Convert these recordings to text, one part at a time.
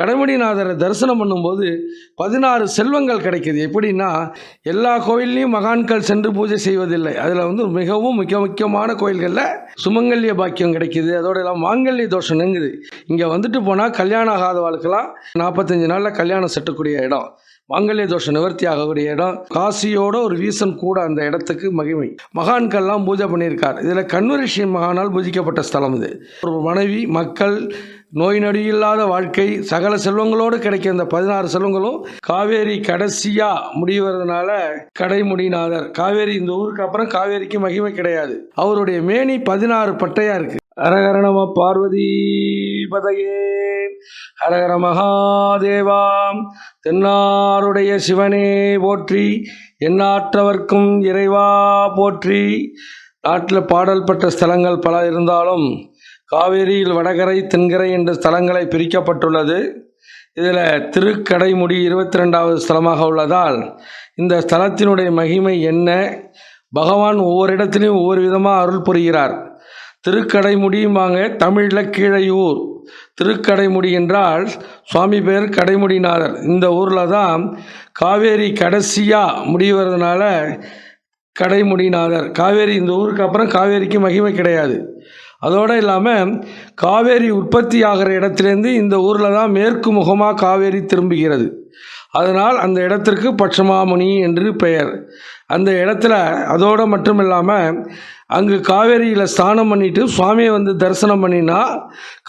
கடமடிநாதரை தரிசனம் பண்ணும்போது பதினாறு செல்வங்கள் கிடைக்கிது. எப்படின்னா எல்லா கோயில்லையும் மகான்கள் சென்று பூஜை செய்வதில்லை. அதில் வந்து மிகவும் மிக முக்கியமான கோயில்களில் சுமங்கல்ய பாக்கியம் கிடைக்கிது. அதோட எல்லாம் மாங்கல்ய தோஷம் இங்கே வந்துட்டு போனால் கல்யாணம் ஆகாதவாளுக்கெல்லாம் நாற்பத்தஞ்சு நாளில் கல்யாணம் செட்டக்கூடிய இடம். மாங்கல்ய தோஷம் நிவர்த்தி ஆகக்கூடிய இடம். காசியோட ஒரு ரீசன் கூட அந்த இடத்துக்கு மகிமை. மகான்கள்லாம் பூஜை பண்ணியிருக்கார். இதில் கண்வரிஷி மகானால் பூஜிக்கப்பட்ட ஸ்தலம் இது. ஒரு மனைவி மக்கள் நோய் நொடி இல்லாத வாழ்க்கை சகல செல்வங்களோடு கிடைக்க இந்த பதினாறு செல்வங்களும் காவேரி கடைசியா முடிவதுனால கடைமுடிநாதர். காவேரி இந்த ஊருக்கு அப்புறம் காவேரிக்கு மகிமை கிடையாது. அவருடைய மேனி பதினாறு பட்டையா இருக்கு. ஹரஹர பார்வதி பதையே. ஹரஹர மகாதேவாம் தென்னாருடைய சிவனே போற்றி எண்ணாற்றவர்க்கும் இறைவா போற்றி. நாட்டில் பாடல் பெற்ற ஸ்தலங்கள் பல இருந்தாலும் காவேரியில் வடகரை தென்கரை என்ற ஸ்தலங்களை பிரிக்கப்பட்டுள்ளது. இதில் திருக்கடைமுடி இருபத்தி ரெண்டாவது ஸ்தலமாக உள்ளதால் இந்த ஸ்தலத்தினுடைய மகிமை என்ன? பகவான் ஒவ்வொரு இடத்திலையும் ஒவ்வொரு விதமாக அருள் புரிகிறார். திருக்கடைமுடியுமாங்க தமிழில் கீழையூர். திருக்கடைமுடி என்றால் சுவாமி பேர் கடைமுடிநாதர். இந்த ஊரில் தான் காவேரி கடைசியாக முடிவதுனால கடைமுடிநாதர். காவேரி இந்த ஊருக்கு அப்புறம் காவேரிக்கு மகிமை கிடையாது. அதோடு இல்லாமல் காவேரி உற்பத்தி ஆகிற இடத்துலேருந்து இந்த ஊரில் தான் மேற்கு முகமாக காவேரி திரும்புகிறது. அதனால் அந்த இடத்திற்கு பட்சமாமுனி என்று பெயர். அந்த இடத்துல அதோடு மட்டும் இல்லாமல் அங்கு காவேரியில் ஸ்நானம் பண்ணிட்டு சுவாமியை வந்து தரிசனம் பண்ணினா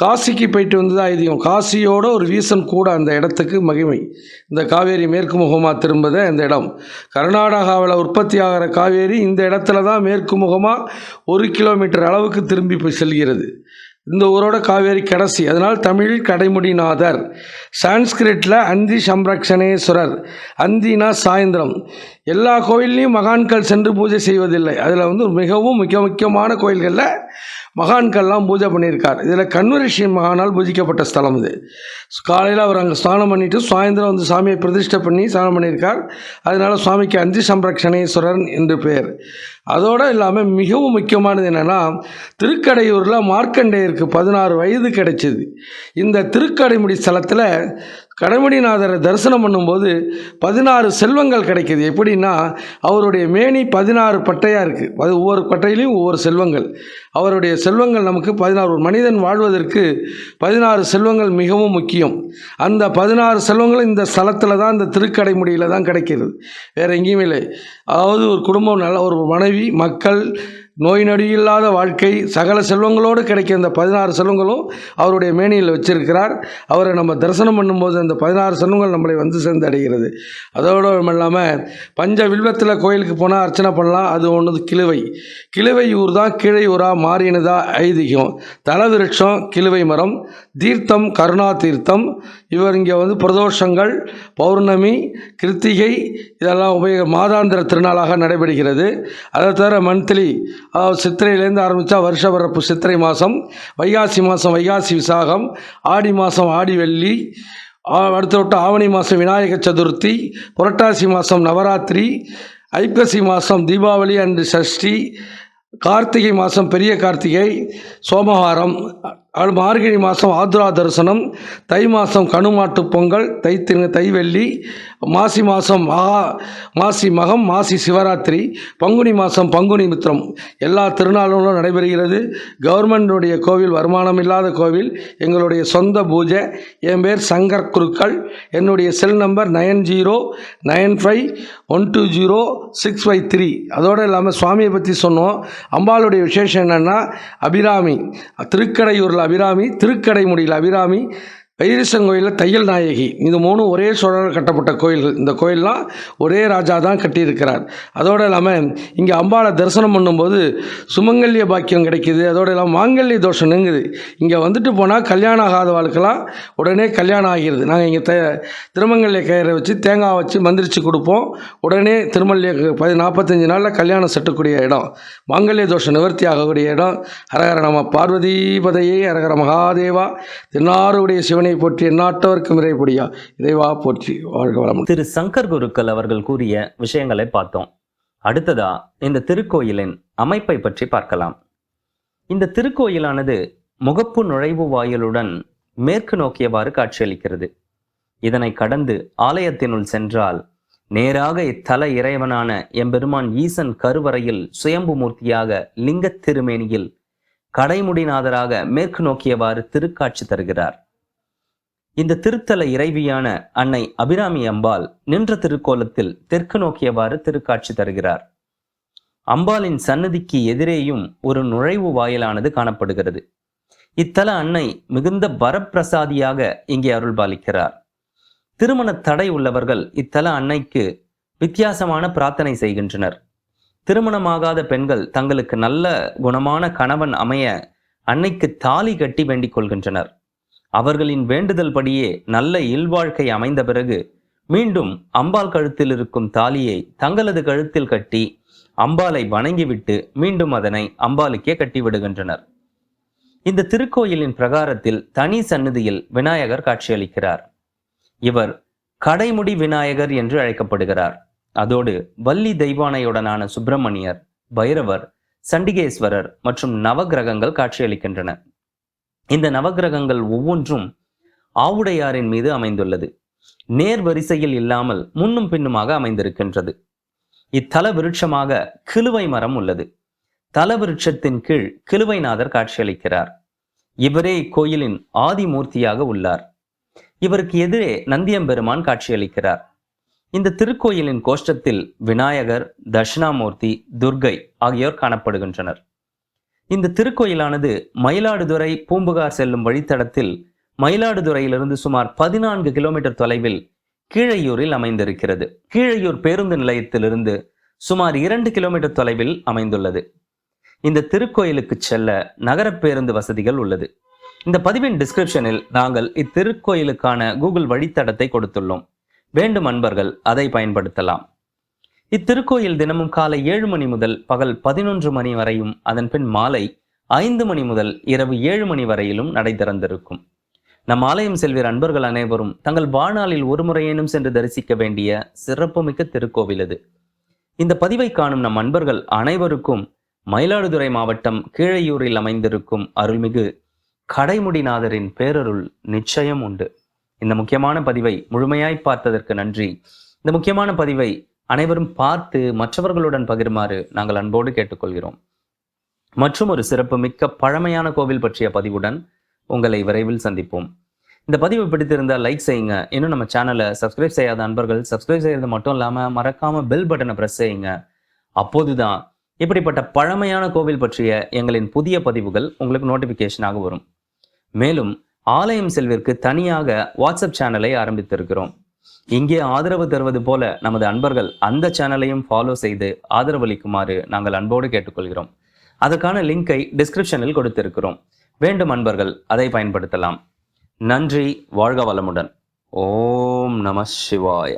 காசிக்கு போயிட்டு வந்தது ஐதீகம். காசியோட ஒரு ரீசன் கூட அந்த இடத்துக்கு மகிமை. இந்த காவேரி மேற்கு முகமாக திரும்புத இந்த இடம். கர்நாடகாவில் உற்பத்தி ஆகிற காவேரி இந்த இடத்துல தான் மேற்கு முகமாக ஒரு கிலோமீட்டர் அளவுக்கு திரும்பி போய் செல்கிறது. இந்த ஊரோட காவேரி கடைசி. அதனால் தமிழ் கடைமுடிநாதர். சான்ஸ்கிரிட்டில் அந்தி சம்ரக்ஷணேஸ்வரர் அந்தினா சாயந்தரம். எல்லா கோயில்லையும் மகான்கள் சென்று பூஜை செய்வதில்லை. அதில் வந்து மிகவும் மிக முக்கியமான கோயில்களில் மகான்கள்லாம் பூஜை பண்ணியிருக்கார். இதில் கண்வரிஷி மகானால் பூஜிக்கப்பட்ட ஸ்தலம் இது. காலையில் அவர் அங்கே ஸ்நானம் பண்ணிவிட்டு சாயந்தரம் வந்து சாமியை பிரதிஷ்டை பண்ணி ஸ்நானம் பண்ணியிருக்கார். அதனால் சுவாமிக்கு அந்தி சம்ரக்ஷணேஸ்வரன் என்று பெயர். அதோடு இல்லாமல் மிகவும் முக்கியமானது என்னென்னா திருக்கடையூரில் மார்க்கண்டேயருக்கு பதினாறு வயது கிடைச்சிது. இந்த திருக்கடைமுடி ஸ்தலத்தில் கடமுடிநாதரை தரிசனம் பண்ணும்போது பதினாறு செல்வங்கள் கிடைக்கிது. எப்படின்னா அவருடைய மேனி பதினாறு பட்டையாக இருக்குது அது ஒவ்வொரு பட்டையிலையும் ஒவ்வொரு செல்வங்கள். அவருடைய செல்வங்கள் நமக்கு பதினாறு. ஒரு மனிதன் வாழ்வதற்கு பதினாறு செல்வங்கள் மிகவும் முக்கியம். அந்த பதினாறு செல்வங்கள் இந்த ஸ்தலத்தில் தான் இந்த திருக்கடைமுடியில் தான் கிடைக்கிறது. வேறு எங்கேயுமே இல்லை. அதாவது ஒரு குடும்பம் நல்ல ஒரு மனைவி மக்கள் நோய் நொடி இல்லாத வாழ்க்கை சகல செல்வங்களோடு கிடைக்க இந்த பதினாறு செல்வங்களும் அவருடைய மேனியில் வச்சிருக்கிறார். அவரை நம்ம தரிசனம் பண்ணும்போது அந்த பதினாறு செல்வங்கள் நம்மளை வந்து சேர்ந்து அடைகிறது. அதோடு இல்லாமல் பஞ்ச வில்வத்தில் கோயிலுக்கு போனால் அர்ச்சனை பண்ணலாம். அது ஒன்று கிழுவை கிழுவை ஊர் தான் கீழை ஊரா மாறினதா ஐதீகம். தலவிருட்சம் கிழுவை மரம் தீர்த்தம் கருணா தீர்த்தம். இவர் இங்கே வந்து பிரதோஷங்கள் பௌர்ணமி கிருத்திகை இதெல்லாம் உபயோக மாதாந்திர திருநாளாக நடைபெறுகிறது. அதை தவிர மந்த்லி சித்திரையிலேருந்து ஆரம்பித்தா வருஷ பிறப்பு சித்திரை மாதம் வைகாசி மாதம் வைகாசி விசாகம் ஆடி மாதம் ஆடி வெள்ளி அடுத்த அடுத்து விட்டு ஆவணி மாதம் விநாயக சதுர்த்தி புரட்டாசி மாதம் நவராத்திரி ஐப்பசி மாதம் தீபாவளி அண்டு சஷ்டி கார்த்திகை மாதம் பெரிய கார்த்திகை சோமவாரம் மார்கழி மாதம் ஆதுரா தரிசனம் தை மாதம் கணுமாட்டு பொங்கல் தை திரு தை வெள்ளி மாசி மாதம் மகா மாசி மகம் மாசி சிவராத்திரி பங்குனி மாதம் பங்குனி மித்திரம். எல்லா திருநாளும் நடைபெறுகிறது. கவர்மெண்டுடைய கோவில் வருமானம் இல்லாத கோவில் எங்களுடைய சொந்த பூஜை. என் பேர் சங்கர் குருக்கள். என்னுடைய cell number nine zero nine five one two zero six five three. அதோடு இல்லாமல் சுவாமியை பற்றி சொன்னோம். அம்பாளுடைய விசேஷம் என்னென்னா அபிராமி திருக்கடையூரில் அபிராமி திருக்கடைமுடியில் அபிராமி வைரீசன் கோயிலில் தையல் நாயகி. இது மூணும் ஒரே சோழர் கட்டப்பட்ட கோயில்கள். இந்த கோயிலெலாம் ஒரே ராஜா தான் கட்டியிருக்கிறார். அதோடு இல்லாமல் இங்கே அம்பாளை தரிசனம் பண்ணும்போது சுமங்கல்ய பாக்கியம் கிடைக்கிது. அதோடு இல்லாமல் மாங்கல்ய தோஷம் இங்கே வந்துட்டு போனால் கல்யாணம் ஆகாதவாளுக்கெல்லாம் உடனே கல்யாணம் ஆகிடுது நாங்கள் இங்கே த திருமங்கல்ய கயிறை வச்சு தேங்காய் வச்சு மந்திரிச்சு கொடுப்போம். உடனே திருமல்லிய பதி நாற்பத்தஞ்சு நாளில் கல்யாணம் செட்டக்கூடிய இடம். மாங்கல்ய தோஷம் நிவர்த்தி ஆகக்கூடிய இடம். ஹரஹர நம பார்வதி பதையே ஹரஹர மகாதேவா. தென்னாருடைய சிவனை உன்னை போற்றி எந்நாட்டவர்க்கும் இறைபடியா. இறைவா போற்றி வாழ்க வளமுடன். திரு சங்கர் குருக்கள் அவர்கள் கூறிய விஷயங்களை பார்த்தோம். அடுத்ததா இந்த திருக்கோயிலின் அமைப்பை பற்றி பார்க்கலாம். இந்த திருக்கோயிலானது முகப்பு நுழைவு வாயிலுடன் மேற்கு நோக்கியவாறு காட்சியளிக்கிறது. இதனை கடந்து ஆலயத்தினுள் சென்றால் நேராக இத்தல இறைவனான எம்பெருமான் ஈசன் கருவறையில் சுயம்பு மூர்த்தியாக லிங்கத் திருமேனியில் கடைமுடிநாதராக மேற்கு நோக்கியவாறு திருக்காட்சி தருகிறார். இந்த திருத்தல இறைவியான அன்னை அபிராமி அம்பாள் நின்ற திருக்கோலத்தில் தெற்கு நோக்கியவாறு திருக்காட்சி தருகிறார். அம்பாளின் சன்னதிக்கு எதிரேயும் ஒரு நுழைவு வாயிலானது காணப்படுகிறது. இத்தல அன்னை மிகுந்த வரப்பிரசாதியாக இங்கே அருள்பாலிக்கிறார். திருமண தடை உள்ளவர்கள் இத்தல அன்னைக்கு வித்தியாசமான பிரார்த்தனை செய்கின்றனர். திருமணமாகாத பெண்கள் தங்களுக்கு நல்ல குணமான கணவன் அமைய அன்னைக்கு தாலி கட்டி வேண்டிக் கொள்கின்றனர். அவர்களின் வேண்டுதல் படியே நல்ல இல்வாழ்க்கை அமைந்த பிறகு மீண்டும் அம்பாள் கழுத்தில் இருக்கும் தாலியை தங்களது கழுத்தில் கட்டி அம்பாளை வணங்கிவிட்டு மீண்டும் அதனை அம்பாளுக்கே கட்டிவிடுகின்றனர். இந்த திருக்கோயிலின் பிரகாரத்தில் தனி சந்நிதியில் விநாயகர் காட்சியளிக்கிறார். இவர் கடைமுடி விநாயகர் என்று அழைக்கப்படுகிறார். அதோடு வள்ளி தெய்வானையுடனான சுப்பிரமணியர் பைரவர் சண்டிகேஸ்வரர் மற்றும் நவகிரகங்கள் காட்சியளிக்கின்றன. இந்த நவகிரகங்கள் ஒவ்வொன்றும் ஆவுடையாரின் மீது அமைந்துள்ளது. நேர் வரிசையில் இல்லாமல் முன்னும் பின்னுமாக அமைந்திருக்கின்றது. இத்தல விருட்சமாக கிலுவை மரம் உள்ளது. தல விருட்சத்தின் கீழ் கிலுவைநாதர் காட்சியளிக்கிறார். இவரே இக்கோயிலின் ஆதிமூர்த்தியாக உள்ளார். இவருக்கு எதிரே நந்தியம்பெருமான் காட்சியளிக்கிறார். இந்த திருக்கோயிலின் கோஷ்டத்தில் விநாயகர் தட்சிணாமூர்த்தி துர்கை ஆகியோர் காணப்படுகின்றனர். இந்த திருக்கோயிலானது மயிலாடுதுறை பூம்புகார் செல்லும் வழித்தடத்தில் மயிலாடுதுறையிலிருந்து சுமார் பதினான்கு கிலோமீட்டர் தொலைவில் கீழையூரில் அமைந்திருக்கிறது. கீழையூர் பேருந்து நிலையத்திலிருந்து சுமார் இரண்டு கிலோமீட்டர் தொலைவில் அமைந்துள்ளது. இந்த திருக்கோயிலுக்கு செல்ல நகர பேருந்து வசதிகள் உள்ளது. இந்த பதிவின் டிஸ்கிரிப்ஷனில் நாங்கள் இத்திருக்கோயிலுக்கான கூகுள் வழித்தடத்தை கொடுத்துள்ளோம். வேண்டும் அன்பர்கள் அதை பயன்படுத்தலாம். இத்திருக்கோயில் தினமும் காலை ஏழு மணி முதல் பகல் பதினொன்று மணி வரையும் அதன் பின் மாலை ஐந்து மணி முதல் இரவு ஏழு மணி வரையிலும் நடை திறந்திருக்கும். நம் ஆலயம் செல்கிற அன்பர்கள் அனைவரும் தங்கள் வாழ்நாளில் ஒரு முறையேனும் சென்று தரிசிக்க வேண்டிய சிறப்புமிக்க திருக்கோவில் இது. இந்த பதிவை காணும் நம் அன்பர்கள் அனைவருக்கும் மயிலாடுதுறை மாவட்டம் கீழையூரில் அமைந்திருக்கும் அருள்மிகு கடைமுடிநாதரின் பேரருள் நிச்சயம் உண்டு. இந்த முக்கியமான பதிவை முழுமையாய் பார்த்ததற்கு நன்றி. இந்த முக்கியமான பதிவை அனைவரும் பார்த்து மற்றவர்களுடன் பகிருமாறு நாங்கள் அன்போடு கேட்டுக்கொள்கிறோம். மற்றும் ஒரு சிறப்பு மிக்க பழமையான கோவில் பற்றிய பதிவுடன் உங்களை விரைவில் சந்திப்போம். இந்த பதிவு பிடித்திருந்தால் லைக் செய்யுங்க. இன்னும் நம்ம சேனலை சப்ஸ்கிரைப் செய்யாத அன்பர்கள் சப்ஸ்கிரைப் செய்யறது மட்டும் இல்லாமல் மறக்காம பெல் பட்டனை ப்ரெஸ் செய்யுங்க. அப்போதுதான் இப்படிப்பட்ட பழமையான கோவில் பற்றிய எங்களின் புதிய பதிவுகள் உங்களுக்கு நோட்டிஃபிகேஷனாக வரும். மேலும் ஆலயம் செல்விற்கு தனியாக வாட்ஸ்அப் சேனலை ஆரம்பித்திருக்கிறோம். இங்கே ஆதரவு தருவது போல நமது அன்பர்கள் அந்த சேனலையும் ஃபாலோ செய்து ஆதரவளிக்குமாறு நாங்கள் அன்போடு கேட்டுக்கொள்கிறோம். அதற்கான லிங்கை டிஸ்கிரிப்ஷனில் கொடுத்திருக்கிறோம். வேண்டும் அன்பர்கள் அதை பயன்படுத்தலாம். நன்றி வாழ்க வளமுடன். ஓம் நம சிவாய.